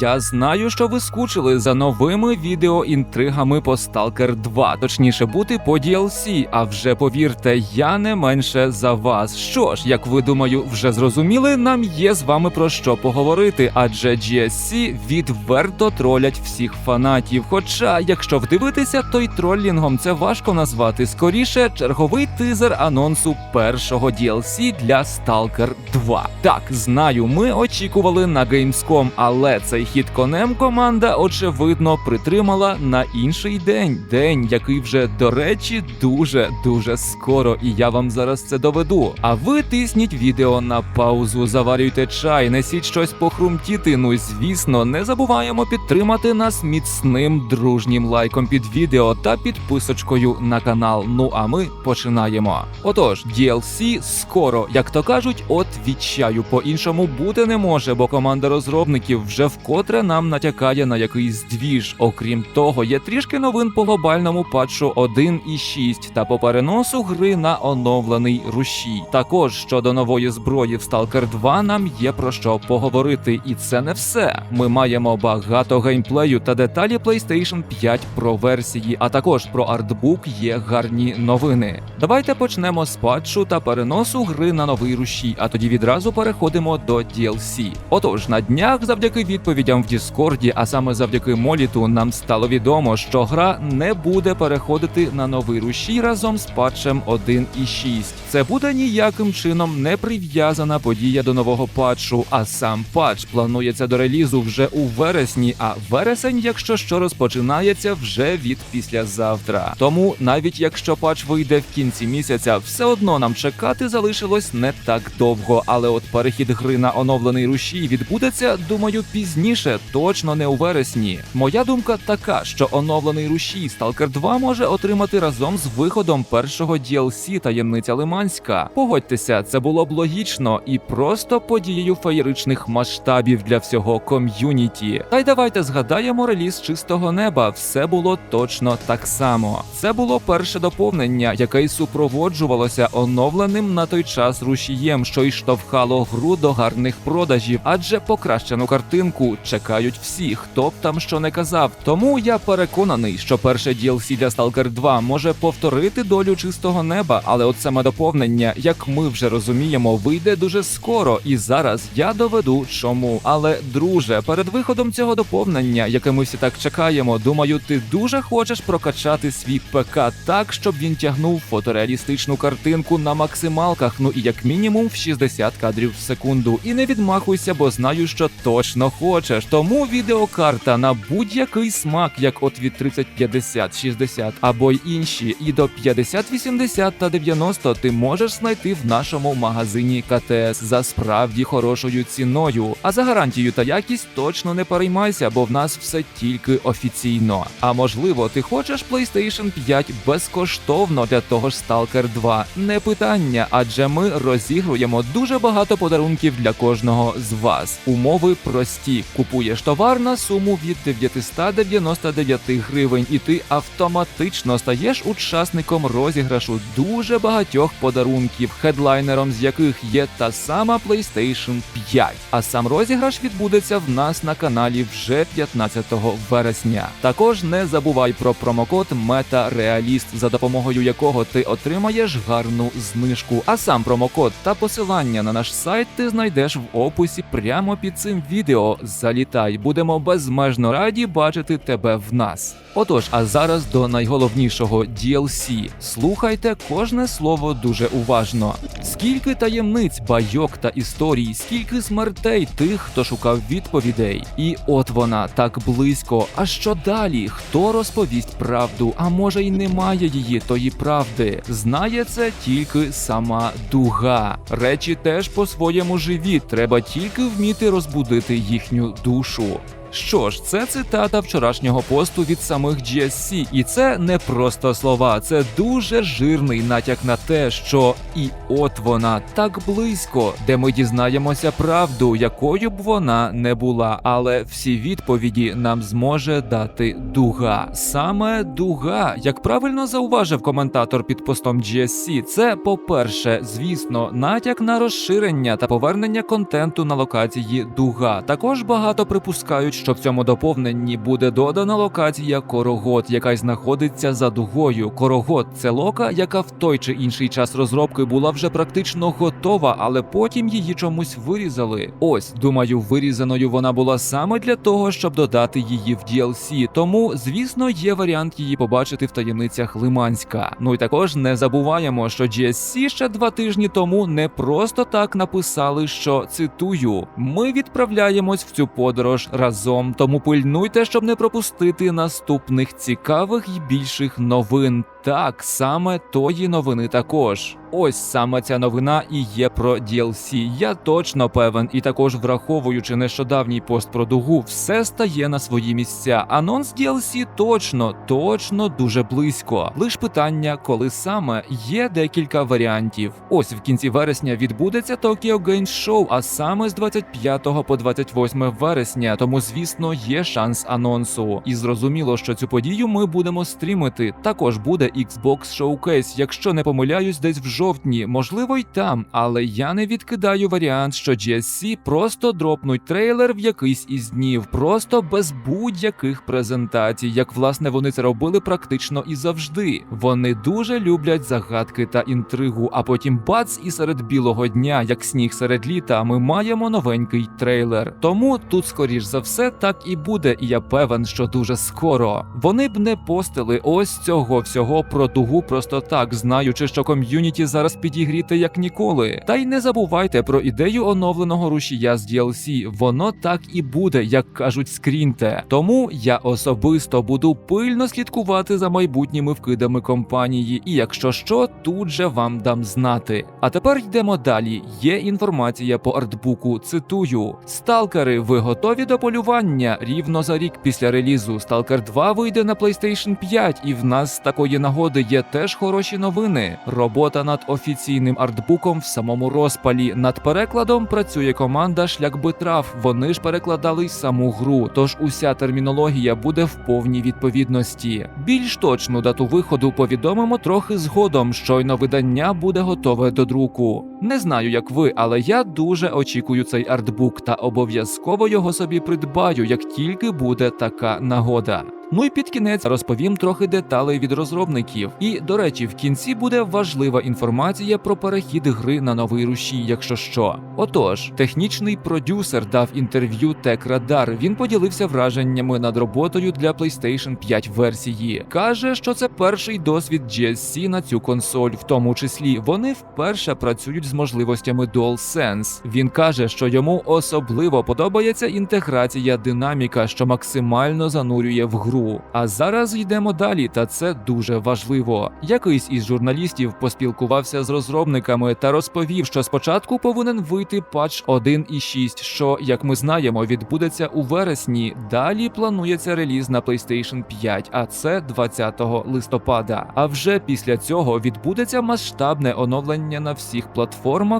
Я знаю, що ви скучили за новими відеоінтригами по Stalker 2, точніше бути по DLC, а вже повірте, я не менше за вас. Що ж, як ви думаю, вже зрозуміли, нам є з вами про що поговорити, адже GSC відверто тролять всіх фанатів. Хоча, якщо вдивитися, то й тролінгом це важко назвати. Скоріше, черговий тизер анонсу першого DLC для Stalker 2. Так, знаю, ми очікували на Gamescom, але цей хід конем команда очевидно притримала на інший день. День, який вже, до речі, дуже дуже скоро, і я вам зараз це доведу. А ви тисніть відео на паузу, заварюйте чай, несіть щось похрумтіти. Ну і звісно, не забуваємо підтримати нас міцним дружнім лайком під відео та підписочкою на канал. Ну а ми починаємо. Отож, DLC скоро, як то кажуть, от відчаю. По-іншому бути не може, бо команда розробників вже вкотре нам натякає на якийсь двіж. Окрім того, є трішки новин по глобальному патчу 1.6 та по переносу гри на оновлений рушій. Також щодо нової зброї в Stalker 2 нам є про що поговорити, і це не все. Ми маємо багато геймплею та деталі PlayStation 5 про версії, а також про артбук є гарні новини. Давайте почнемо з патчу та переносу гри на новий рушій, а тоді відразу переходимо до DLC. Отож, на днях, завдяки відповідям в Діскорді, а саме завдяки Моліту, нам стало відомо, що гра не буде переходити на новий рушій разом з патчем 1.6. Це буде ніяким чином не прив'язана подія до нового патчу, а сам патч планується до релізу вже у вересні, а вересень, якщо що розпочинається вже від післязавтра. Тому навіть якщо патч вийде в кінці місяця, все одно нам чекати залишилось не так довго. Але от перехід гри на оновлений рушій відбудеться, думаю, пізніше, точно не у вересні. Моя думка така, що оновлений рушій Stalker 2 може отримати разом з виходом першого DLC таємниця Лиманська. Погодьтеся, це було б логічно і просто подією феєричних масштабів для всього ком'юніті. Та й давайте згадаємо реліз чистого неба. Все було точно так само. Це було перше доповнення, яке й супроводжувалося оновленим на той час рушієм, що й штовхало гру до гарних продажів, адже покращену картинку чекають всі, хто б там що не казав. Тому я переконаний, що перше DLC для Stalker 2 може повторити долю чистого неба, але от саме доповнення, як ми вже розуміємо, вийде дуже скоро. І зараз я доведу, чому. Але друже, перед виходом цього доповнення, яке ми всі так чекаємо, думаю, ти дуже хочеш прокачати свій ПК так, щоб він тягнув фотореалістичну картинку на максималках, ну і як мінімум в 60 кадрів в секунду. І не відмахуйся, бо знаю, що точно хочеш. Тому відеокарта на будь-який смак, як от від 3050, 60 або й інші, і до 50, 80 та 90 ти можеш знайти в нашому магазині КТС за справді хорошою ціною. А за гарантію та якість точно не переймайся, бо в нас все тільки офіційно. А можливо, ти хочеш PlayStation 5 безкоштовно для того ж Stalker 2? Не питання, адже ми розігруємо дуже багато подарунків для кожного з вас. Умови прості: купуєш товар на суму від 999 гривень, і ти автоматично стаєш учасником розіграшу дуже багатьох подарунків, хедлайнером з яких є та сама PlayStation 5. А сам розіграш відбудеться в нас на каналі вже 15 вересня. Також не забувай про промокод MetaRealist, за допомогою якого ти отримаєш гарну знижку. А сам промокод та посилання на наш сайт ти знайдеш в описі прямо під цим відео. Залітай, будемо безмежно раді бачити тебе в нас. Отож, а зараз до найголовнішого DLC. Слухайте кожне слово дуже уважно. Скільки таємниць, байок та історій, скільки смертей тих, хто шукав відповідей. І от вона так близько. А що далі? Хто розповість правду? А може й немає її тої правди? Знає це тільки сама дуга. Речі теж по-своєму живі. Треба тільки вміти розбудити їхню душу. Що ж, це цитата вчорашнього посту від самих GSC, і це не просто слова, це дуже жирний натяк на те, що і от вона так близько, де ми дізнаємося правду, якою б вона не була. Але всі відповіді нам зможе дати дуга. Саме дуга, як правильно зауважив коментатор під постом GSC, це, по-перше, звісно, натяк на розширення та повернення контенту на локації дуга. Також багато припускають, що в цьому доповненні буде додана локація Корогот, яка й знаходиться за дугою. Корогот це лока, яка в той чи інший час розробки була вже практично готова, але потім її чомусь вирізали. Ось, думаю, вирізаною вона була саме для того, щоб додати її в DLC. Тому, звісно, є варіант її побачити в таємницях Лиманська. Ну і також не забуваємо, що GSC ще два тижні тому не просто так написали, що цитую: ми відправляємось в цю подорож разом, тому пильнуйте, щоб не пропустити наступних цікавих і більших новин. Так, саме тої новини також. Ось саме ця новина і є про DLC. Я точно певен, і також враховуючи нещодавній пост про дугу, все стає на свої місця. Анонс DLC точно, точно дуже близько. Лиш питання, коли саме є декілька варіантів. Ось в кінці вересня відбудеться Tokyo Games Show, а саме з 25 по 28 вересня. Тому, звісно, є шанс анонсу. І зрозуміло, що цю подію ми будемо стрімити. Також буде Xbox Showcase, якщо не помиляюсь, десь в жовтні, можливо, й там, але я не відкидаю варіант, що GSC просто дропнуть трейлер в якийсь із днів, просто без будь-яких презентацій, як власне вони це робили практично і завжди. Вони дуже люблять загадки та інтригу, а потім бац, і серед білого дня, як сніг серед літа, ми маємо новенький трейлер. Тому тут, скоріш за все, так і буде, і я певен, що дуже скоро. Вони б не постили ось цього всього про дугу просто так, знаючи, що ком'юніті зараз підігріте як ніколи. Та й не забувайте про ідею оновленого рушія з DLC. Воно так і буде, як кажуть, скрінте. Тому я особисто буду пильно слідкувати за майбутніми вкидами компанії, і якщо що, тут же вам дам знати. А тепер йдемо далі. Є інформація по артбуку. Цитую: Сталкери, ви готові до полювання? Рівно за рік після релізу Stalker 2 вийде на PlayStation 5, і в нас з такої нагоди є теж хороші новини. Робота над офіційним артбуком в самому розпалі. Над перекладом працює команда Шлях Битрав. Вони ж перекладали й саму гру, тож уся термінологія буде в повній відповідності. Більш точну дату виходу повідомимо трохи згодом. Щойно видання буде готове до друку. Не знаю, як ви, але я дуже очікую цей артбук та обов'язково його собі придбаю, як тільки буде така нагода. Ну і під кінець розповім трохи деталей від розробників. І до речі, в кінці буде важлива інформація про перехід гри на новий рушій, якщо що. Отож, технічний продюсер дав інтерв'ю Radar. Він поділився враженнями над роботою для PlayStation 5 версії. каже, що це перший досвід GSC на цю консоль, в тому числі вони вперше працюють з можливостями DualSense. Він каже, що йому особливо подобається інтеграція динаміка, що максимально занурює в гру. А зараз йдемо далі, та це дуже важливо. Якийсь із журналістів поспілкувався з розробниками та розповів, що спочатку повинен вийти патч 1.6, що, як ми знаємо, відбудеться у вересні. Далі планується реліз на PlayStation 5, а це 20 листопада. А вже після цього відбудеться масштабне оновлення на всіх платформах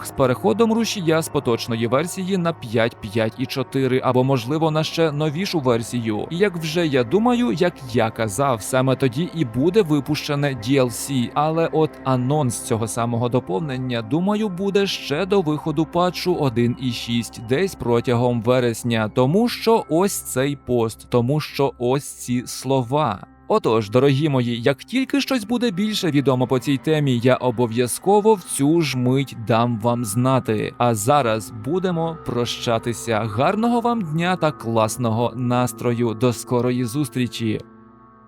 з переходом рушія з поточної версії на 5.5.4 або можливо на ще новішу версію. І як вже я думаю, як я казав, саме тоді і буде випущене DLC. Але от анонс цього самого доповнення, думаю, буде ще до виходу патчу 1.6 десь протягом вересня, тому що ось цей пост, тому що ось ці слова. Отож, дорогі мої, як тільки щось буде більше відомо по цій темі, я обов'язково в цю ж мить дам вам знати. А зараз будемо прощатися. Гарного вам дня та класного настрою. До скорої зустрічі!